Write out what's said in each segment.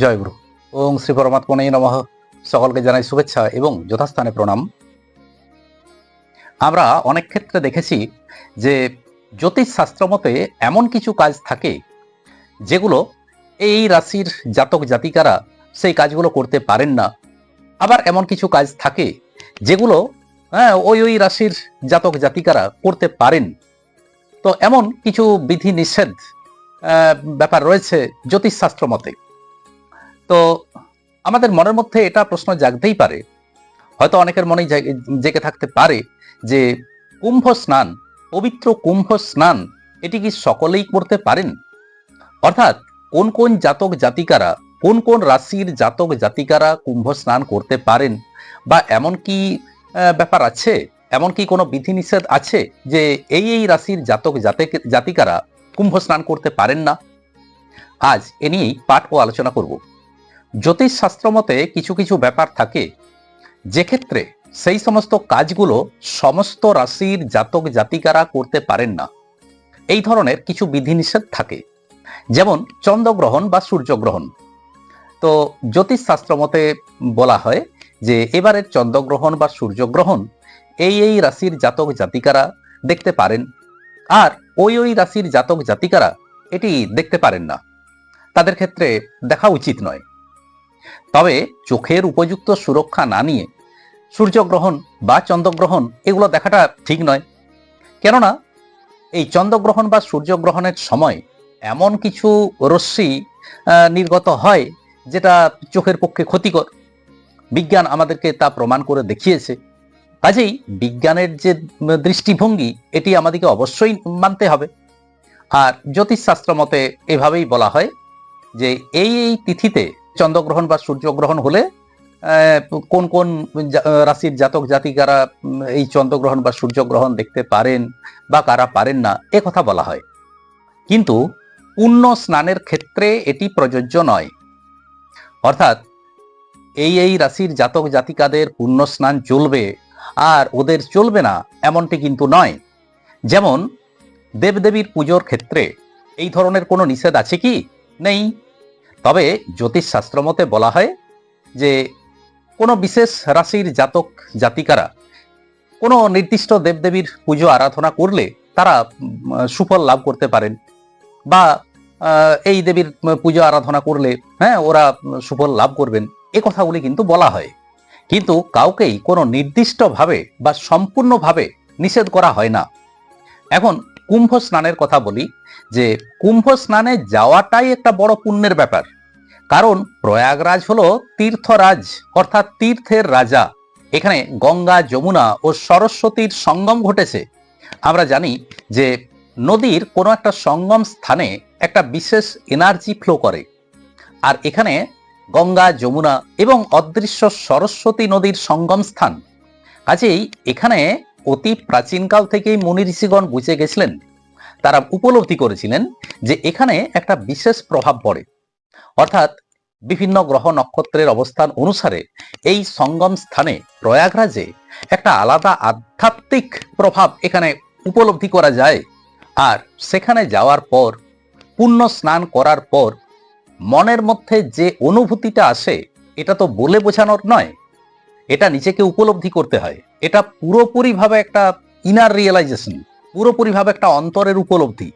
জয়গুরু ওং শ্রী পরমাত্মনেই নমঃ। সকলকে জানাই শুভেচ্ছা এবং যথাস্থানে প্রণাম। আমরা অনেক ক্ষেত্রে দেখেছি যে জ্যোতিষ শাস্ত্র মতে এমন কিছু কাজ থাকে যেগুলো এই রাশির জাতক জাতিকারা সেই কাজগুলো করতে পারেন না। আবার এমন কিছু কাজ থাকে যেগুলো হ্যাঁ ওই ওই রাশির জাতক জাতিকারা করতে পারেন। তো এমন কিছু বিধি নিষেধ ব্যাপার রয়েছে জ্যোতিষশাস্ত্র মতে তো আমাদের মনের মধ্যে এটা প্রশ্ন জাগতেই পারে। হয়তো অনেকের মনেই জেগে থাকতে পারে যে কুম্ভ স্নান, পবিত্র কুম্ভ স্নান, এটি কি সকলেই করতে পারেন? অর্থাৎ কোন কোন জাতক জাতিকারা, কোন কোন রাশির জাতক জাতিকারা কুম্ভ স্নান করতে পারেন? বা এমন কি ব্যাপার আছে? এমন কি কোনো বিধিনিষেধ আছে যে এই এই রাশির জাতক জাতিক- জাতিকারা কুম্ভ স্নান করতে পারেন না? আজ এ নিয়েই পাঠ ও আলোচনা করব। জ্যোতিষ শাস্ত্র মতে কিছু কিছু ব্যাপার থাকে। যে ক্ষেত্রে সেই সমস্ত কাজগুলো সমস্ত রাশির জাতক জাতিকারা করতে পারেন না। এই ধরনের কিছু বিধিনিষেধ থাকে। যেমন চন্দ্রগ্রহণ বা সূর্যগ্রহণ। তো জ্যোতিষ শাস্ত্র মতে বলা হয় যে, এবারের চন্দ্রগ্রহণ বা সূর্যগ্রহণ এই এই রাশির জাতক জাতিকারা দেখতে পারেন। আর ওই ওই রাশির জাতক জাতিকারা এটি দেখতে পারেন না। তাদের ক্ষেত্রে দেখা উচিত নয়। তবে চোখের উপযুক্ত সুরক্ষা না নিয়ে সূর্যগ্রহণ বা চন্দ্রগ্রহণ এগুলো দেখাটা ঠিক নয়। কেননা এই চন্দ্রগ্রহণ বা সূর্যগ্রহণের সময় এমন কিছু রশ্মি নির্গত হয় যেটা চোখের পক্ষে ক্ষতিকর। বিজ্ঞান আমাদেরকে তা প্রমাণ করে দেখিয়েছে। কাজেই বিজ্ঞানের যে দৃষ্টিভঙ্গি, এটি আমাদেরকে অবশ্যই মানতে হবে। আর জ্যোতিষশাস্ত্র মতে এভাবেই বলা হয় যে এই এই তিথিতে চন্দ্রগ্রহণ বা সূর্যগ্রহণ হলে কোন কোন রাশির জাতক জাতিকারা এই চন্দ্রগ্রহণ বা সূর্যগ্রহণ দেখতে পারেন বা কারা পারেন না, এ কথা বলা হয়। কিন্তু পুণ্য স্নানের ক্ষেত্রে এটি প্রযোজ্য নয়। অর্থাৎ এই এই রাশির জাতক জাতিকাদের পুণ্য স্নান চলবে, আর ওদের চলবে না, এমনটি কিন্তু নয়। যেমন দেবদেবীর পুজোর ক্ষেত্রে এই ধরনের কোনো নিষেধ আছে কি? নেই। তবে জ্যোতিষশাস্ত্র মতে বলা হয় যে কোনো বিশেষ রাশির জাতক জাতিকারা কোনো নির্দিষ্ট দেবদেবীর পুজো আরাধনা করলে তারা সুফল লাভ করতে পারেন বা এই দেবীর পুজো আরাধনা করলে হ্যাঁ ওরা সুফল লাভ করবেন। এ কথাগুলি কিন্তু বলা হয়। কিন্তু কাউকেই কোনো নির্দিষ্টভাবে বা সম্পূর্ণভাবে নিষেধ করা হয় না। এখন কুম্ভ স্নানের কথা বলি যে কুম্ভ স্নানে যাওয়াটাই একটা বড় পুণ্যের ব্যাপার। কারণ প্রয়াগরাজ হলো তীর্থরাজ, অর্থাৎ তীর্থের রাজা। এখানে গঙ্গা, যমুনা ও সরস্বতীর সঙ্গম ঘটেছে। আমরা জানি যে নদীর কোনো একটা সঙ্গম স্থানে একটা বিশেষ এনার্জি ফ্লো করে। আর এখানে গঙ্গা, যমুনা এবং অদৃশ্য সরস্বতী নদীর সঙ্গম স্থান। কাজেই এখানে অতি প্রাচীনকাল থেকেই মুনি ঋষিগণ বুঝে গেছিলেন, তারা উপলব্ধি করেছিলেন যে এখানে একটা বিশেষ প্রভাব পড়ে। অর্থাৎ বিভিন্ন গ্রহ নক্ষত্রের অবস্থান অনুসারে এই সঙ্গম স্থানে প্রয়াগরাজে একটা আলাদা আধ্যাত্মিক প্রভাব এখানে উপলব্ধি করা যায়। আর সেখানে যাওয়ার পর, পুণ্য স্নান করার পর মনের মধ্যে যে অনুভূতিটা আসে, এটা তো বলে বোঝানোর নয় এটা নিজেকে উপলব্ধি করতে হয়। এটা পুরোপুরিভাবে একটা ইনার রিয়েলাইজেশন পুরোপুরিভাবে একটা অন্তরের উপলব্ধি।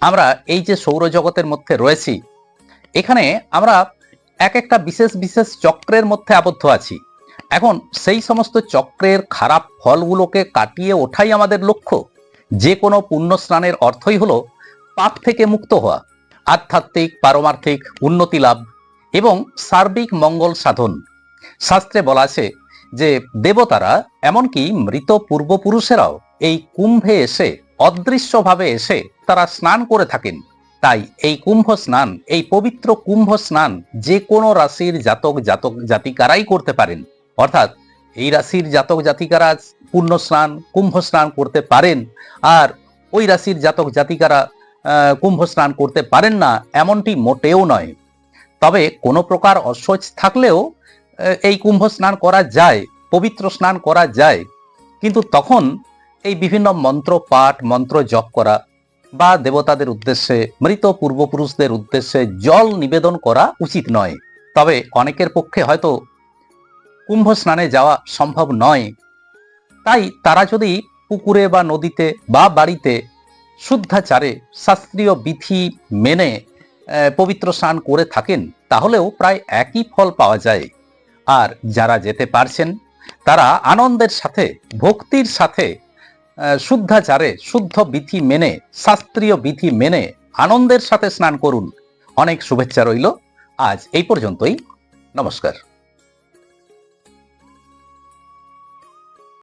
আমরা এই যে সৌরজগতের মধ্যে রয়েছি, এখানে আমরা এক একটা বিশেষ বিশেষ চক্রের মধ্যে আবদ্ধ আছি। এখন সেই সমস্ত চক্রের খারাপ ফলগুলোকে কাটিয়ে ওঠাই আমাদের লক্ষ্য। যে কোনো পুণ্য স্নানের অর্থই হলো পাপ থেকে মুক্ত হওয়া, আধ্যাত্মিক, পারমার্থিক, উন্নতি লাভ এবং সার্বিক মঙ্গল সাধন। শাস্ত্রে বলা আছে যে দেবতারা এমনকি মৃত পূর্বপুরুষেরাও এই কুম্ভে এসে অদৃশ্যভাবে এসে তারা স্নান করে থাকেন। তাই এই কুম্ভ স্নান, এই পবিত্র কুম্ভ স্নান যে কোনো রাশির জাতক জাতক জাতিকারাই করতে পারেন। অর্থাৎ এই রাশির জাতক জাতিকারা পুণ্য স্নান, কুম্ভ স্নান করতে পারেন আর ওই রাশির জাতক জাতিকারা কুম্ভ স্নান করতে পারেন না, এমনটি মোটেও নয়। তবে কোনো প্রকার অসহ্য থাকলেও এই কুম্ভ স্নান করা যায়, পবিত্র স্নান করা যায়, কিন্তু তখন এই বিভিন্ন মন্ত্র পাঠ, মন্ত্র জপ করা বা দেবতাদের উদ্দেশ্যে, মৃত পূর্বপুরুষদের উদ্দেশ্যে জল নিবেদন করা উচিত নয়। তবে অনেকের পক্ষে হয়তো কুম্ভ স্নানে যাওয়া সম্ভব নয়। তাই তারা যদি পুকুরে বা নদীতে বা বাড়িতে শুদ্ধাচারে শাস্ত্রীয় বিধি মেনে পবিত্র স্নান করে থাকেন, তাহলেও প্রায় একই ফল পাওয়া যায়। আর যারা যেতে পারছেন, তারা আনন্দের সাথে, ভক্তির সাথে শুদ্ধাচারে, শুদ্ধ বিধি মেনে, শাস্ত্রীয় বিধি মেনে আনন্দের সাথে স্নান করুন। অনেক শুভেচ্ছা রইল। আজ এই পর্যন্তই। নমস্কার।